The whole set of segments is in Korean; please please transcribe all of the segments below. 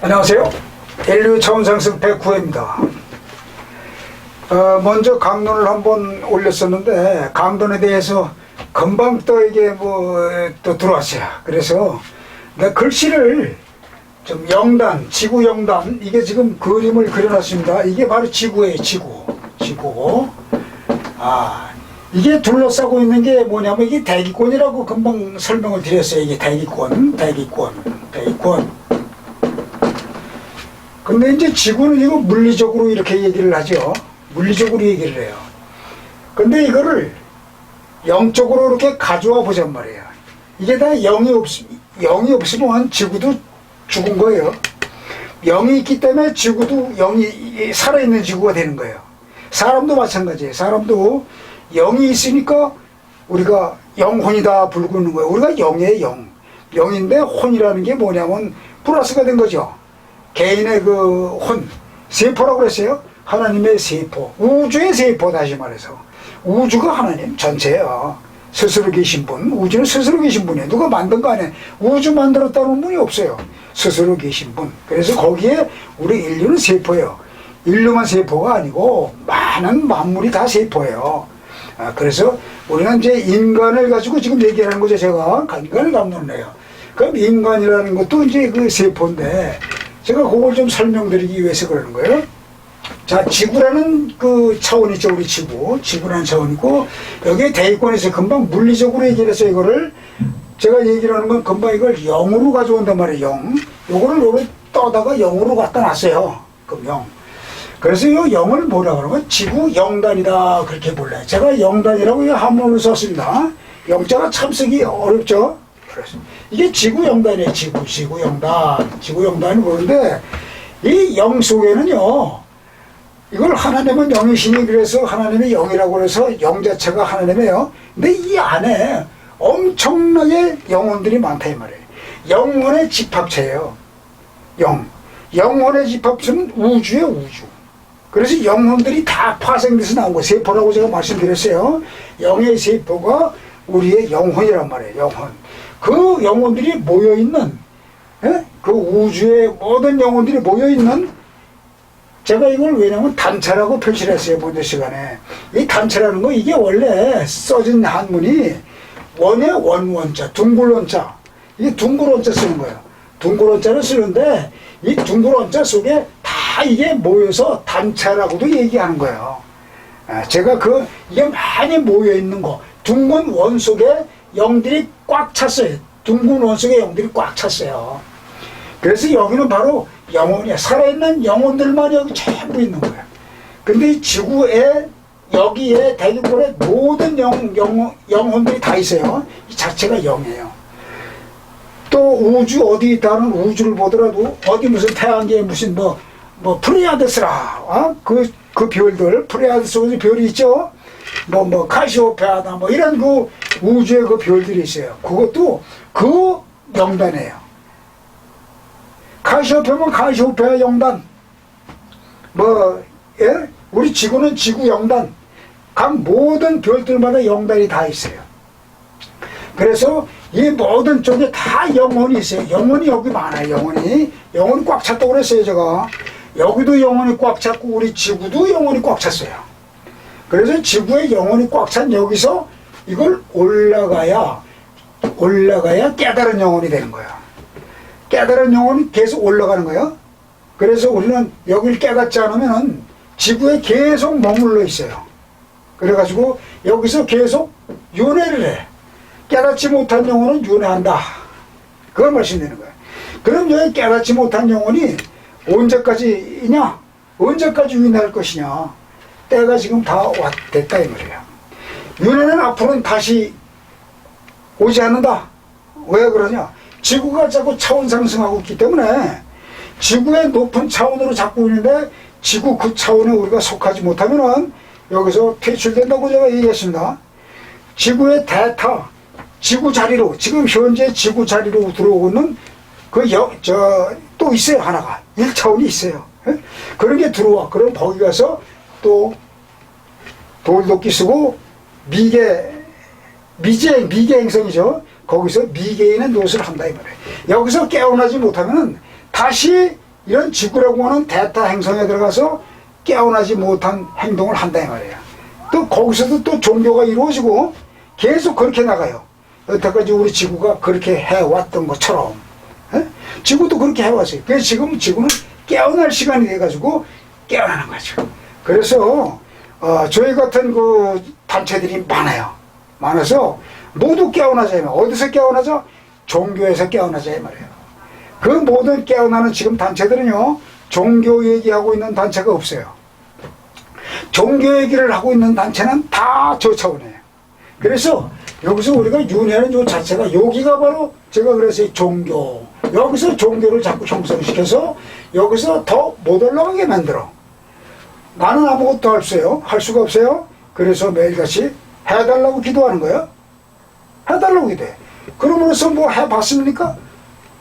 안녕하세요. 인류 차원상승 백후입니다. 어, 먼저 강론을 한번 올렸었는데 강론에 대해서 금방 또 이게 뭐 또 들어왔어요. 그래서 내가 글씨를 좀 영단, 지구 영단 이게 지금 그림을 그려놨습니다. 이게 바로 지구예요. 지구, 지구. 아 이게 둘러싸고 있는 게 뭐냐면 이게 대기권이라고 금방 설명을 드렸어요. 이게 대기권, 대기권, 대기권. 근데 이제 지구는 이거 물리적으로 이렇게 얘기를 하죠. 물리적으로 얘기를 해요. 근데 이거를 영적으로 이렇게 가져와 보잔 말이에요. 이게 다 영이 없, 영이 없으면 지구도 죽은 거예요. 영이 있기 때문에 지구도 영이 살아있는 지구가 되는 거예요. 사람도 마찬가지예요. 사람도 영이 있으니까 우리가 영혼이다 부르고 있는 거예요. 우리가 영이에요, 영. 영인데 혼이라는 게 뭐냐면 플러스가 된 거죠. 개인의 그 혼, 세포라고 그랬어요. 하나님의 세포, 우주의 세포 다시 말해서 우주가 하나님 전체예요. 스스로 계신 분, 우주는 스스로 계신 분이에요. 누가 만든 거 아니에요. 우주 만들었다는 분이 없어요. 스스로 계신 분. 그래서 거기에 우리 인류는 세포예요. 인류만 세포가 아니고 많은 만물이 다 세포예요. 아, 그래서 우리는 이제 인간을 가지고 지금 얘기하는 거죠. 제가 인간을 감론해요. 그럼 인간이라는 것도 이제 그 세포인데 제가 그걸 좀 설명드리기 위해서 그러는 거예요. 자, 지구라는 그 차원이 있죠, 우리 지구. 지구라는 차원이고, 여기에 대기권에서 금방 물리적으로 얘기를 해서 이거를, 제가 얘기를 하는 건 금방 이걸 0으로 가져온단 말이에요, 0. 요거를 여기 떠다가 0으로 갖다 놨어요. 그럼 0. 그래서 이 0을 뭐라 그러면 지구 영단이다. 그렇게 불러요. 제가 영단이라고 이 한문을 썼습니다. 영자가 참 쓰기 어렵죠? 그래서 이게 지구 영단이에요, 지구, 지구 영단. 지구 영단이 뭐는데, 이 영 속에는요, 이걸 하나님은 영이시니 그래서 하나님이 영이라고 해서 영 자체가 하나님이에요. 근데 이 안에 엄청나게 영혼들이 많다 이 말이에요. 영혼의 집합체예요. 영. 영혼의 집합체는 우주의 우주. 그래서 영혼들이 다 파생돼서 나온 거 세포라고 제가 말씀드렸어요. 영의 세포가 우리의 영혼이란 말이에요. 영혼. 그 영혼들이 모여 있는 그 우주의 모든 영혼들이 모여 있는 제가 이걸 왜냐면 단체라고 표시를 했어요, 먼저 시간에. 이 단체라는 거, 이게 원래 써진 한문이 원의 원원자, 둥글원자. 이게 둥글원자 쓰는 거예요. 둥글원자를 쓰는데, 이 둥글원자 속에 다 이게 모여서 단체라고도 얘기하는 거예요. 아, 제가 그, 이게 많이 모여 있는 거. 둥근 원 속에 영들이 꽉 찼어요. 둥근 원 속에 영들이 꽉 찼어요. 그래서 여기는 바로 영혼이야. 살아있는 영혼들만 여기 전부 있는 거야. 근데 이 지구에 여기에 대기권에 모든 영, 영, 영혼들이 다 있어요. 이 자체가 영이에요. 또 우주 어디 다른 우주를 보더라도 어디 무슨 태양계에 무슨 뭐, 뭐 프레아데스라, 어? 그, 그 별들, 프레아데스 우주 별이 있죠? 뭐, 뭐, 카시오페아다, 뭐, 이런 그 우주의 그 별들이 있어요. 그것도 그 명단이에요. 카시오페면 카시오페아 영단, 뭐, 예? 우리 지구는 지구 영단, 각 모든 별들마다 영단이 다 있어요. 그래서 이 모든 쪽에 다 영혼이 있어요. 영혼이 여기 많아요, 영혼이. 영혼이 꽉 찼다고 그랬어요, 제가. 여기도 영혼이 꽉 찼고, 우리 지구도 영혼이 꽉 찼어요. 그래서 지구에 영혼이 꽉 찬 여기서 이걸 올라가야, 올라가야 깨달은 영혼이 되는 거야. 깨달은 영혼이 계속 올라가는 거예요. 그래서 우리는 여기를 깨닫지 않으면 지구에 계속 머물러 있어요. 그래가지고 여기서 계속 윤회를 해. 깨닫지 못한 영혼은 윤회한다. 그걸 말씀드리는 거예요. 그럼 여기 깨닫지 못한 영혼이 언제까지냐? 언제까지 윤회할 것이냐? 때가 지금 다 왔, 됐다 이 말이에요. 윤회는 앞으로는 다시 오지 않는다. 왜 그러냐? 지구가 자꾸 차원 상승하고 있기 때문에 지구의 높은 차원으로 잡고 있는데 지구 그 차원에 우리가 속하지 못하면은 여기서 퇴출된다고 제가 얘기했습니다. 지구의 대타, 지구 자리로, 지금 현재 지구 자리로 들어오는 그 여, 저, 또 있어요, 하나가. 1차원이 있어요. 예? 그런 게 들어와. 그럼 거기 가서 또 돌도끼 쓰고 미개, 미제, 미개 행성이죠. 거기서 미개인의 노릇을 한다 이 말이에요. 여기서 깨어나지 못하면 다시 이런 지구라고 하는 대타 행성에 들어가서 깨어나지 못한 행동을 한다 이 말이에요. 또 거기서도 또 종교가 이루어지고 계속 그렇게 나가요. 여태까지 우리 지구가 그렇게 해왔던 것처럼 에? 지구도 그렇게 해왔어요. 그래서 지금 지구는 깨어날 시간이 돼가지고 깨어나는 거죠. 그래서 어, 저희 같은 그 단체들이 많아요. 많아서 모두 깨어나자. 이 말이에요. 어디서 깨어나죠? 종교에서 깨어나자 이 말이에요. 그 모든 깨어나는 지금 단체들은요, 종교 얘기하고 있는 단체가 없어요. 종교 얘기를 하고 있는 단체는 다 저 차원이에요. 그래서 여기서 우리가 윤회는 요 자체가 여기가 바로 제가 그래서 이 종교 여기서 종교를 자꾸 형성시켜서 여기서 더 못 올라가게 만들어. 나는 아무것도 할 수요 할 수가 없어요. 그래서 매일같이 해달라고 기도하는 거예요. 해달라고 기도해. 그러면서 뭐 해봤습니까?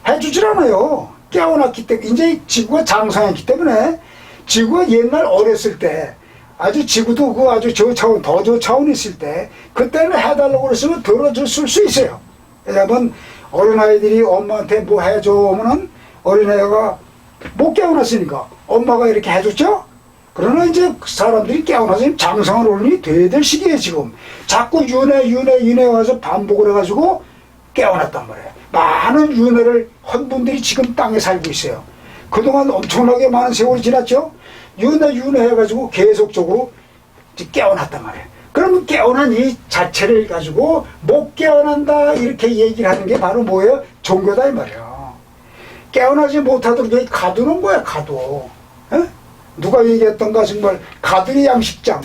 해주질 않아요. 깨어났기 때문에 이제 지구가 장성했기 때문에 지구가 옛날 어렸을 때 아주 지구도 그 아주 저 차원 더 저 차원 있을 때 그때는 해달라고 그랬으면 들어줬을 수 있어요. 왜냐면 어린아이들이 엄마한테 뭐 해줘 하면은 어린애가 못 깨어났으니까 엄마가 이렇게 해줬죠? 그러나 이제 사람들이 깨어나서 장성한 어른이 돼야 될 시기에 지금 자꾸 윤회 윤회 윤회 와서 반복을 해가지고 깨어났단 말이에요. 많은 윤회를 한 분들이 지금 땅에 살고 있어요. 그동안 엄청나게 많은 세월이 지났죠. 윤회 윤회 해가지고 계속적으로 깨어났단 말이에요. 그러면 깨어난 이 자체를 가지고 못 깨어난다 이렇게 얘기를 하는 게 바로 뭐예요? 종교다 이 말이에요. 깨어나지 못하도록 가두는 거야 가둬. 에? 누가 얘기했던가 정말 가두리 양식장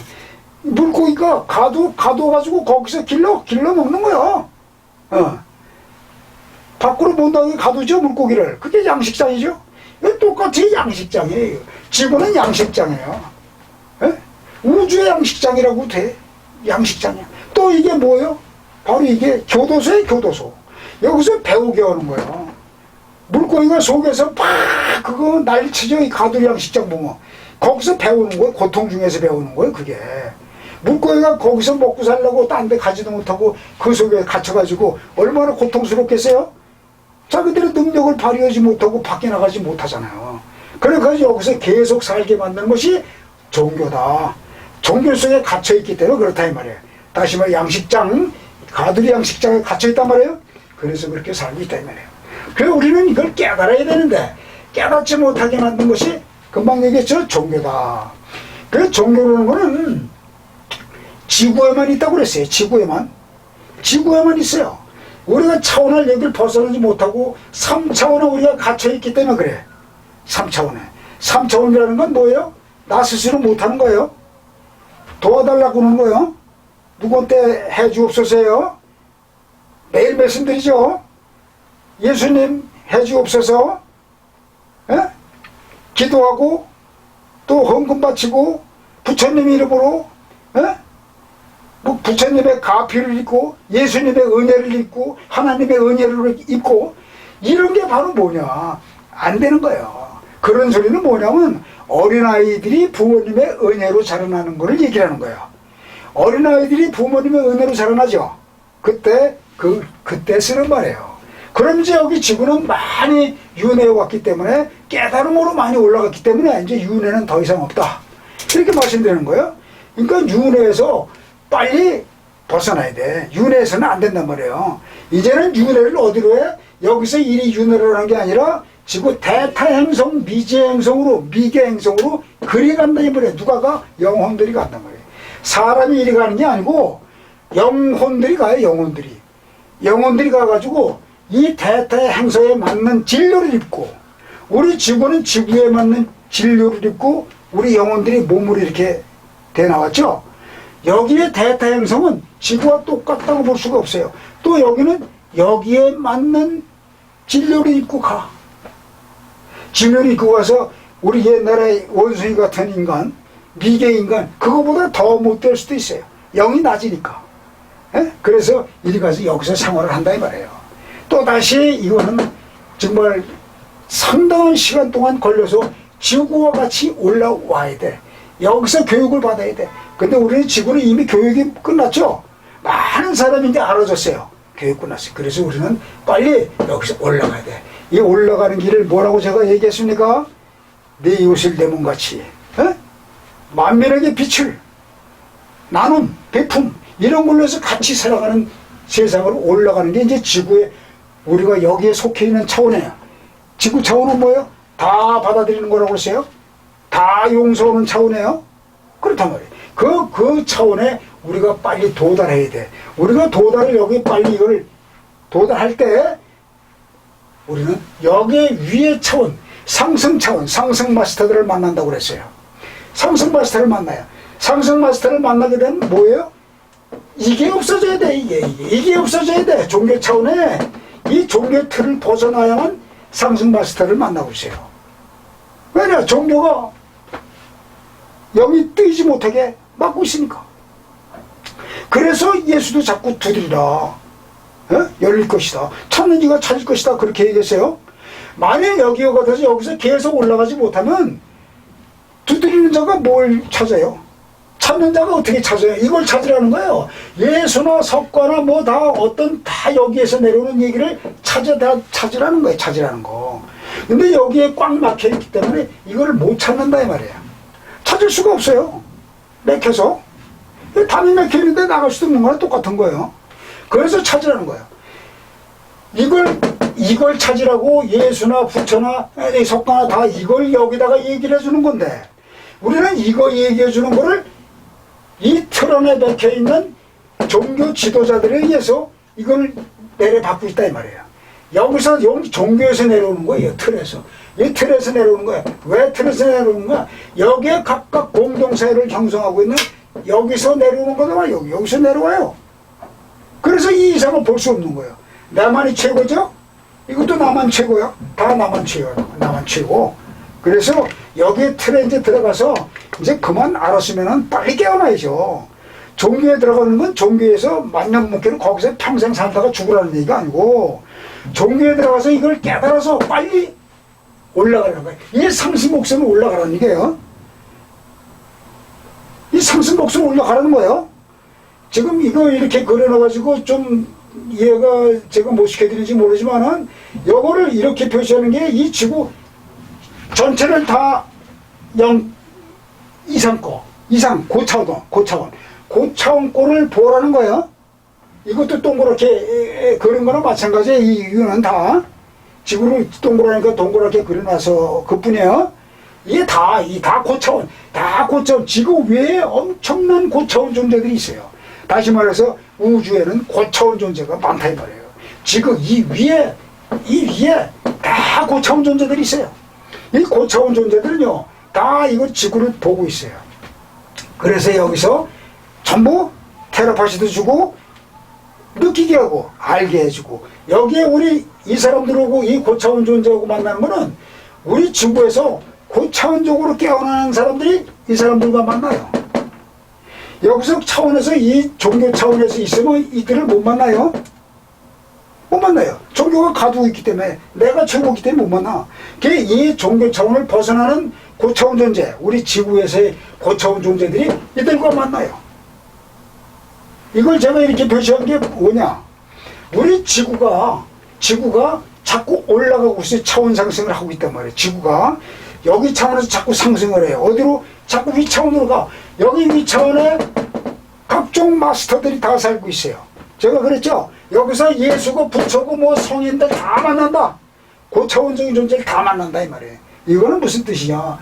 물고기가 가두 가둬 가지고 거기서 길러 길러 먹는 거야. 어. 밖으로 못 나가게 가두죠 물고기를. 그게 양식장이죠. 똑같이 양식장이에요. 지구는 양식장이에요. 에? 우주의 양식장이라고 돼. 양식장이야. 또 이게 뭐예요? 바로 이게 교도소의 교도소. 여기서 배우게 하는 거예요. 물고기가 속에서 막 그거 난리치죠. 이 가두리 양식장 보면. 거기서 배우는 거예요. 고통 중에서 배우는 거예요. 그게. 물고기가 거기서 먹고 살려고 딴 데 가지도 못하고 그 속에 갇혀가지고 얼마나 고통스럽겠어요? 자기들의 능력을 발휘하지 못하고 밖에 나가지 못하잖아요. 그러니까 여기서 계속 살게 만드는 것이 종교다. 종교 속에 갇혀있기 때문에 그렇다 이 말이에요. 다시 말해 양식장, 가두리 양식장에 갇혀있단 말이에요. 그래서 그렇게 살고 있다 이 말이에요. 그래서 우리는 이걸 깨달아야 되는데 깨닫지 못하게 만든 것이 금방 얘기했죠. 종교다. 그 종교라는 거는 지구에만 있다고 그랬어요. 지구에만. 지구에만 있어요. 우리가 차원을 여기를 벗어나지 못하고 3차원에 우리가 갇혀있기 때문에 그래. 3차원에. 3차원이라는 건 뭐예요? 나 스스로 못하는 거예요. 도와달라고 하는 거예요. 누구한테 해주옵소서요. 매일 말씀드리죠. 예수님 해주옵소서. 에? 기도하고 또 헌금 바치고 부처님 이름으로 에? 뭐 부처님의 가피를 입고 예수님의 은혜를 입고 하나님의 은혜를 입고 이런 게 바로 뭐냐 안 되는 거예요. 그런 소리는 뭐냐면 어린아이들이 부모님의 은혜로 자라나는 거를 얘기하는 거예요. 어린아이들이 부모님의 은혜로 자라나죠. 그때 그 그때 쓰는 말이에요. 그럼 이제 여기 지구는 많이 윤회해 왔기 때문에 깨달음으로 많이 올라갔기 때문에 이제 윤회는 더 이상 없다. 이렇게 말씀드리는 거예요. 그러니까 윤회에서 빨리 벗어나야 돼. 윤회에서는 안 된단 말이에요. 이제는 윤회를 어디로 해? 여기서 일이 윤회를 하는 게 아니라 지구 대타 행성 미지행성으로 미계행성으로 그리 간다 이 말이에요. 누가 가? 영혼들이 간단 말이에요. 사람이 이리 가는 게 아니고 영혼들이 가요. 영혼들이. 영혼들이 가가지고 이 대타의 행성에 맞는 진료를 입고 우리 지구는 지구에 맞는 진료를 입고 우리 영혼들이 몸으로 이렇게 돼 나왔죠. 여기에 대타 행성은 지구와 똑같다고 볼 수가 없어요. 또 여기는 여기에 맞는 진료를 입고 가. 진료를 입고 가서 우리 옛날에 원숭이 같은 인간, 미개 인간, 그거보다 더 못 될 수도 있어요. 영이 낮으니까. 예? 그래서 이리 가서 여기서 생활을 한다 이 말이에요. 또 다시 이거는 정말 상당한 시간 동안 걸려서 지구와 같이 올라와야 돼. 여기서 교육을 받아야 돼. 근데 우리는 지구는 이미 교육이 끝났죠? 많은 사람이 이제 알아졌어요. 교육 끝났어요. 그래서 우리는 빨리 여기서 올라가야 돼. 이 올라가는 길을 뭐라고 제가 얘기했습니까? 내 이웃을 내 몸같이 어? 만민에게 빛을 나눔, 배품 이런 걸로 해서 같이 살아가는 세상으로 올라가는 게 이제 지구에 우리가 여기에 속해 있는 차원이에요. 지구 차원은 뭐예요? 다 받아들이는 거라고 했어요. 다 용서하는 차원이에요. 그렇단 말이에요. 그, 그 차원에 우리가 빨리 도달해야 돼. 우리가 도달을 여기 빨리 이걸 도달할 때 우리는 여기 위의 차원, 상승 차원, 상승 마스터들을 만난다고 그랬어요. 상승 마스터를 만나요. 상승 마스터를 만나게 되면 뭐예요? 이게 없어져야 돼. 이게, 이게 없어져야 돼. 종교 차원에 이 종교 틀을 벗어나야만 상승 마스터를 만나고 있어요. 왜냐? 종교가 영이 뜨이지 못하게 막고 있으니까. 그래서 예수도 자꾸 두드리라. 어? 열릴 것이다. 찾는 이가 찾을 것이다. 그렇게 얘기했어요. 만약 여기 오가서 여기서 계속 올라가지 못하면 두드리는 자가 뭘 찾아요? 찾는 자가 어떻게 찾아요? 이걸 찾으라는 거예요. 예수나 석과나 뭐 다 어떤 다 여기에서 내려오는 얘기를 찾아 다 찾으라는 거예요. 찾으라는 거. 근데 여기에 꽉 막혀 있기 때문에 이걸 못 찾는다 이 말이에요. 찾을 수가 없어요. 막혀서. 담이 있는데 나갈 수도 없는 거랑 똑같은 거예요. 그래서 찾으라는 거예요. 이걸 이걸 찾으라고 예수나 부처나 석가나 다 이걸 여기다가 얘기를 해주는 건데 우리는 이거 얘기해 주는 거를 이틀 안에 박혀 있는 종교 지도자들에 의해서 이걸 내려받고 있다 이 말이에요. 여기서 여기 종교에서 내려오는 거예요. 틀에서. 이 틀에서 내려오는 거예요. 왜 틀에서 내려오는 거야? 여기에 각각 공동체를 형성하고 있는 여기서 내려오는 거잖아. 여기 여기서 내려와요. 그래서 이 이상은 볼 수 없는 거예요. 나만이 최고죠? 이것도 나만 최고야. 다 나만 최고야. 나만 최고. 그래서 여기 틀에 이제 들어가서 이제 그만 알았으면은 빨리 깨어나야죠. 종교에 들어가는 건 종교에서 만년 먹기는 거기서 평생 살다가 죽으라는 얘기가 아니고 종교에 들어가서 이걸 깨달아서 빨리 올라가는 거예요. 이 상승 목숨을 올라가라는 얘기예요. 이 상승 목숨 올라가라는 거예요. 지금 이거 이렇게 그려놔가지고 좀 이해가 제가 못 시켜드릴지 모르지만은 요거를 이렇게 표시하는 게 이 지구 전체를 다영 이상 거 이상 고차원 고차원 고차원 꼴을 보라는 거예요. 이것도 동그랗게 그린 거나 마찬가지예요. 이- 이거는 다 지구를 동그라니까 동그랗게 그려놔서 그뿐이에요. 이게 다 이 다 고차원 다 고차원 지구 외에 엄청난 고차원 존재들이 있어요. 다시 말해서 우주에는 고차원 존재가 많다 이 말이에요. 지금 이 위에 이 위에 다 고차원 존재들이 있어요. 이 고차원 존재들은요 다 이거 지구를 보고 있어요. 그래서 여기서 전부 테라파시도 주고 느끼게 하고 알게 해주고 여기에 우리 이 사람들하고 이 고차원 존재하고 만나는 거는 우리 지구에서 고차원적으로 깨어나는 사람들이 이 사람들과 만나요. 여기서 차원에서 이 종교 차원에서 있으면 이들을 못 만나요. 못 만나요. 종교가 가두고 있기 때문에 내가 최고이기 때문에 못 만나. 그게 이 종교 차원을 벗어나는 고차원 존재, 우리 지구에서의 고차원 존재들이 이들과 만나요. 이걸 제가 이렇게 표시한 게 뭐냐? 우리 지구가 지구가 자꾸 올라가고 있어요. 차원 상승을 하고 있단 말이에요. 지구가 여기 차원에서 자꾸 상승을 해요. 어디로? 자꾸 위 차원으로 가. 여기 위 차원에 각종 마스터들이 다 살고 있어요. 제가 그랬죠. 여기서 예수고 부처고 뭐 성인들 다 만난다. 고차원적인 존재를 다 만난다 이 말이에요. 이거는 무슨 뜻이냐?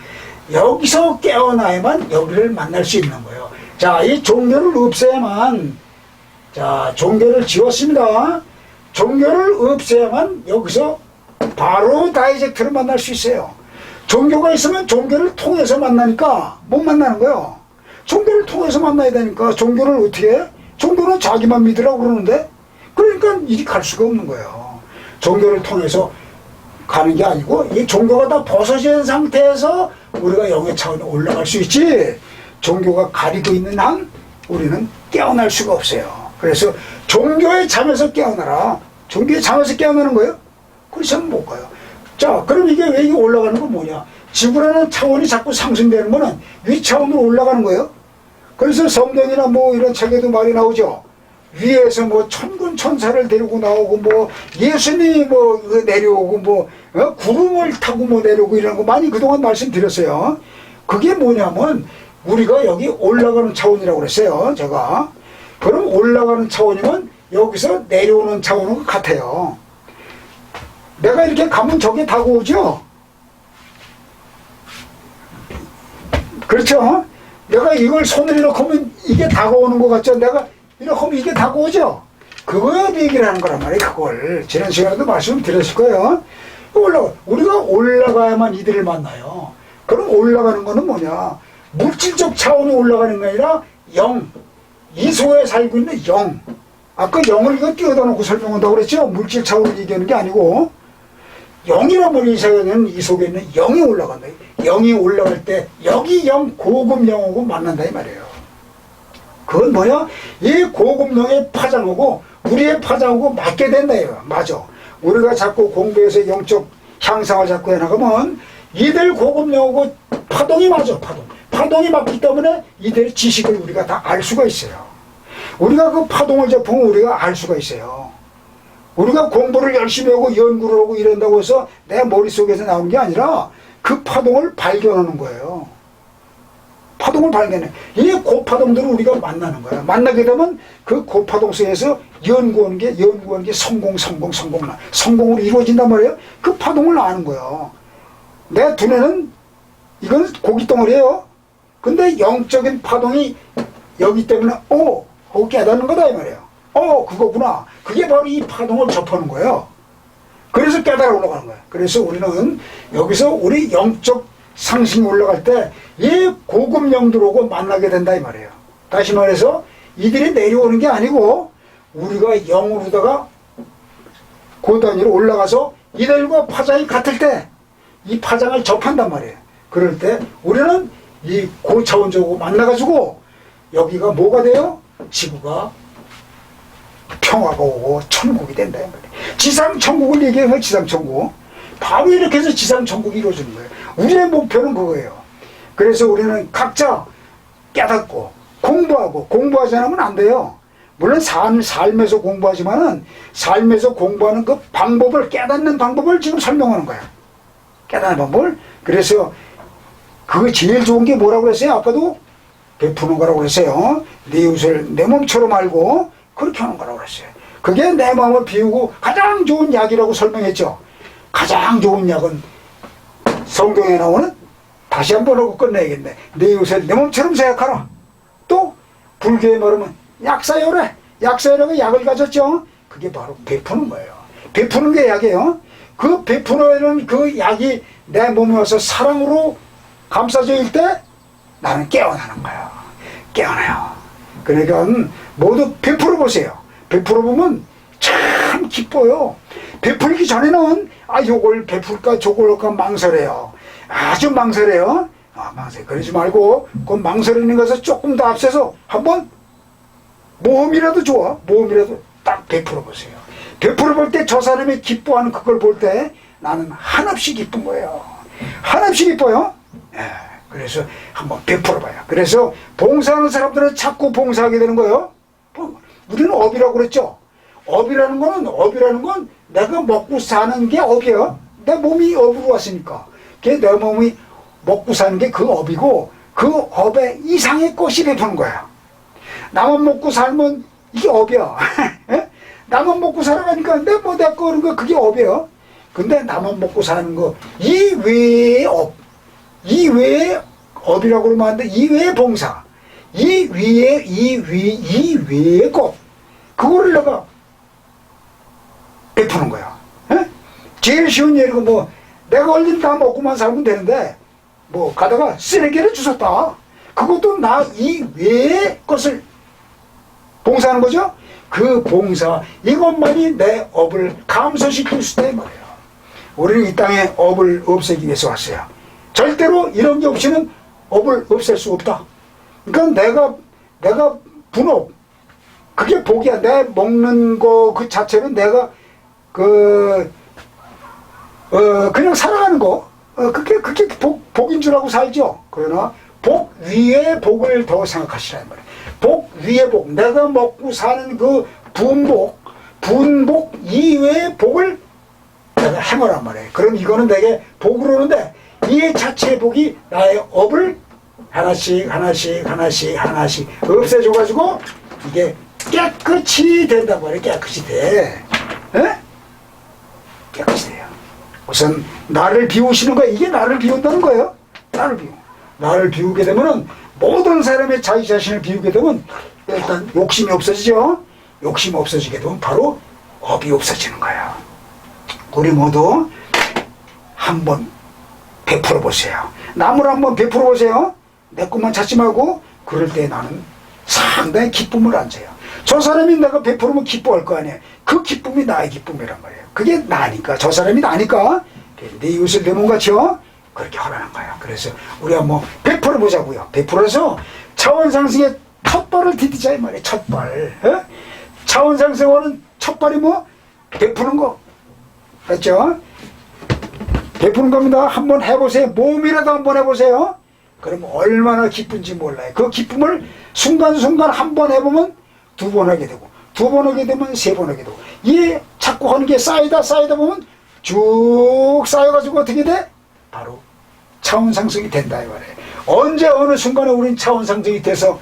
여기서 깨어나야만 여기를 만날 수 있는 거예요. 자, 이 종교를 없애야만 자, 종교를 지웠습니다. 종교를 없애야만 여기서 바로 다이젝트를 만날 수 있어요. 종교가 있으면 종교를 통해서 만나니까 못 만나는 거예요. 종교를 통해서 만나야 되니까 종교를 어떻게 해? 종교는 자기만 믿으라고 그러는데 그러니까 이리 갈 수가 없는 거예요. 종교를 통해서 가는 게 아니고 이 종교가 다 벗어진 상태에서 우리가 영의 차원에 올라갈 수 있지 종교가 가리고 있는 한 우리는 깨어날 수가 없어요. 그래서 종교에 잠에서 깨어나라. 종교에 잠에서 깨어나는 거예요? 그렇지는 못 가요. 자, 그럼 이게 왜 이게 올라가는 건 뭐냐? 지구라는 차원이 자꾸 상승되는 거는 위 차원으로 올라가는 거예요. 그래서 성경이나 뭐 이런 책에도 말이 나오죠. 위에서 뭐 천군 천사를 데리고 나오고 뭐 예수님이 뭐 내려오고 뭐 어? 구름을 타고 뭐 내려오고 이런 거 많이 그동안 말씀드렸어요. 그게 뭐냐면 우리가 여기 올라가는 차원이라고 그랬어요. 제가. 그럼 올라가는 차원이면 여기서 내려오는 차원은 같아요. 내가 이렇게 가면 저게 다가오죠? 그렇죠? 내가 이걸 손을 이렇게 하면 이게 다가오는 것 같죠? 내가 이렇게 하면 이게 다가오죠? 그거에 얘기를 하는 거란 말이에요, 그걸. 지난 시간에도 말씀드렸을 거예요. 올라가, 우리가 올라가야만 이들을 만나요. 그럼 올라가는 거는 뭐냐? 물질적 차원이 올라가는 게 아니라 영. 이소에 살고 있는 영. 아까 영을 이거 띄워다 놓고 설명한다고 그랬죠? 물질 차원을 얘기하는 게 아니고. 영이란 말이 이사야는 이 속에 있는 영이 올라간다. 영이 올라갈 때 여기 영 고급 영하고 만난다 이 말이에요. 그건 뭐야? 이 고급 영의 파장하고 우리의 파장하고 맞게 된다 이거 맞아. 우리가 자꾸 공부해서 영적 향상을 자꾸 해나가면 이들 고급 영하고 파동이 맞아 파동. 파동이 맞기 때문에 이들 지식을 우리가 다 알 수가 있어요. 우리가 그 파동을 접하면 우리가 알 수가 있어요. 우리가 공부를 열심히 하고 연구를 하고 이런다고 해서 내 머릿속에서 나오는 게 아니라 그 파동을 발견하는 거예요. 파동을 발견해. 이 고파동들을 우리가 만나는 거야. 만나게 되면 그 고파동 속에서 연구하는 게, 연구하는 게 성공, 성공, 성공, 성공으로 이루어진단 말이에요. 그 파동을 아는 거예요. 내 두뇌는 이건 고기 덩어리예요. 근데 영적인 파동이 여기 때문에, 오! 하고 깨닫는 거다, 이 말이에요. 어, 그거구나. 그게 바로 이 파동을 접하는 거예요. 그래서 깨달아 올라가는 거예요. 그래서 우리는 여기서 우리 영적 상승이 올라갈 때 이 고급 영들하고 만나게 된다 이 말이에요. 다시 말해서 이들이 내려오는 게 아니고 우리가 영으로다가 고단위로 올라가서 이들과 파장이 같을 때 이 파장을 접한단 말이에요. 그럴 때 우리는 이 고차원적으로 만나가지고 여기가 뭐가 돼요? 지구가 평화가 오고 천국이 된다. 이 말이에요. 지상 천국을 얘기해요. 지상 천국. 바로 이렇게 해서 지상 천국이 이루어지는 거예요. 우리의 목표는 그거예요. 그래서 우리는 각자 깨닫고 공부하고 공부하지 않으면 안 돼요. 물론 삶, 삶에서 공부하지만은 삶에서 공부하는 그 방법을 깨닫는 방법을 지금 설명하는 거야. 깨닫는 방법을. 그래서 그거 제일 좋은 게 뭐라고 그랬어요? 아까도 베푸는 거라고 그랬어요. 내 옷을 내 몸처럼 알고 그렇게 하는 거라고 그랬어요. 그게 내 마음을 비우고 가장 좋은 약이라고 설명했죠. 가장 좋은 약은 성경에 나오는 다시 한 번 하고 끝내야겠네. 내 옷을 내 몸처럼 생각하라. 또 불교에 말하면 약사열에 약사열에 약을 가졌죠. 그게 바로 베푸는 거예요. 베푸는 게 약이에요. 그 베푸는 그 약이 내 몸에 와서 사랑으로 감싸질 때 나는 깨어나는 거예요. 깨어나요. 그러니까 모두 베풀어 보세요. 베풀어 보면 참 기뻐요. 베풀기 전에는 아 요걸 베풀까 저걸 할까 망설여요. 아주 망설여요. 아 망설 그러지 말고 그 망설이는 것을 조금 더 앞서서 한번 모험이라도 좋아. 모험이라도 딱 베풀어 보세요. 베풀어 볼 때 저 사람이 기뻐하는 그걸 볼 때 나는 한없이 기쁜 거예요. 한없이 기뻐요. 예, 그래서 한번 베풀어 봐요. 그래서 봉사하는 사람들은 자꾸 봉사하게 되는 거예요. 뭐, 우리는 업이라고 그랬죠. 업이라는 거는 업이라는 건 내가 먹고 사는 게 업이야. 내 몸이 업으로 왔으니까. 그게 내 몸이 먹고 사는 게 그 업이고 그 업의 이상의 것이 베푸는 거야. 나만 먹고 살면 이게 업이야. 예? 나만 먹고 살아가니까 내 뭐 내거 그런 거 그게 업이야. 근데 나만 먹고 사는 거 이 외의 업, 이 외의 업이라고 그러면 안 돼. 이 외의 봉사, 이 위에 이 위 이 외의 것, 그거를 내가 베 푸는 거야. 예? 제일 쉬운 예가 뭐 내가 얼른 다 먹고만 살면 되는데 뭐 가다가 쓰레기를 주웠다. 그것도 나 이 외의 것을 봉사하는 거죠. 그 봉사 이것만이 내 업을 감소시킬 수 있다 이 말이에요. 우리는 이 땅에 업을 없애기 위해서 왔어요. 절대로 이런 게 없이는 업을 없앨 수 없다. 그러니까 내가 내가 분업 그게 복이야. 내 먹는 거 그 자체는 내가 그 어, 그냥 살아가는 거, 어, 그게, 그게 복, 복인 줄 알고 살죠. 그러나, 복 위에 복을 더 생각하시라, 이 말이에요. 복 위에 복. 내가 먹고 사는 그 분복, 분복 이외의 복을 내가 행어란 말이에요. 그럼 이거는 내게 복으로 오는데 이 자체의 복이 나의 업을 하나씩 하나씩 하나씩 하나씩 없애줘가지고 이게 깨끗이 된단 말이에요. 깨끗이 돼. 에? 깨끗이 돼요. 우선 나를 비우시는 거야. 이게 나를 비운다는 거예요. 나를 비우. 나를 비우게 되면은 모든 사람의 자기 자신을 비우게 되면 일단 욕심이 없어지죠. 욕심 없어지게 되면 바로 업이 없어지는 거예요. 우리 모두 한번 베풀어 보세요. 나무를 한번 베풀어 보세요. 내 것만 찾지 말고 그럴 때 나는 상당히 기쁨을 안줘요. 저 사람이 내가 베풀으면 기뻐할 거 아니에요. 그 기쁨이 나의 기쁨이란 말이에요. 그게 나니까 저 사람이 나니까 내 이웃을 내 몸 같이요. 그렇게 허락한 거예요. 그래서 우리 한번 베풀어 보자고요. 베풀어서 차원 상승의 첫 발을 디디자 이 말이에요. 첫 발. 어? 차원 상승하는 첫 발이 뭐? 베푸는 거. 그렇죠? 베푸는 겁니다. 한번 해보세요. 몸이라도 한번 해보세요. 그럼 얼마나 기쁜지 몰라요. 그 기쁨을 순간순간 한번 해보면 두 번 하게 되고, 두 번 하게 되면 세 번 하게 되고, 이게 자꾸 하는 게 쌓이다 쌓이다 보면 쭉 쌓여가지고 어떻게 돼? 바로 차원 상승이 된다 이 말이에요. 언제 어느 순간에 우린 차원 상승이 돼서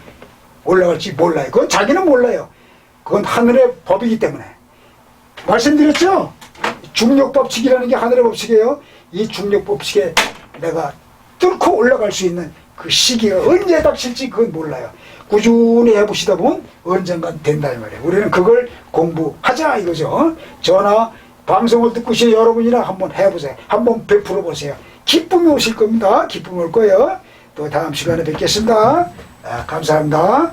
올라갈지 몰라요. 그건 자기는 몰라요. 그건 하늘의 법이기 때문에. 말씀드렸죠? 중력 법칙이라는 게 하늘의 법칙이에요. 이 중력 법칙에 내가 뚫고 올라갈 수 있는 그 시기가 언제 닥칠지 그건 몰라요. 꾸준히 해보시다 보면 언젠간 된다 이 말이에요. 우리는 그걸 공부하자 이거죠. 전화 방송을 듣고 계신 여러분이나 한번 해보세요. 한번 베풀어 보세요. 기쁨이 오실 겁니다. 기쁨이 올 거예요. 또 다음 시간에 뵙겠습니다. 아, 감사합니다.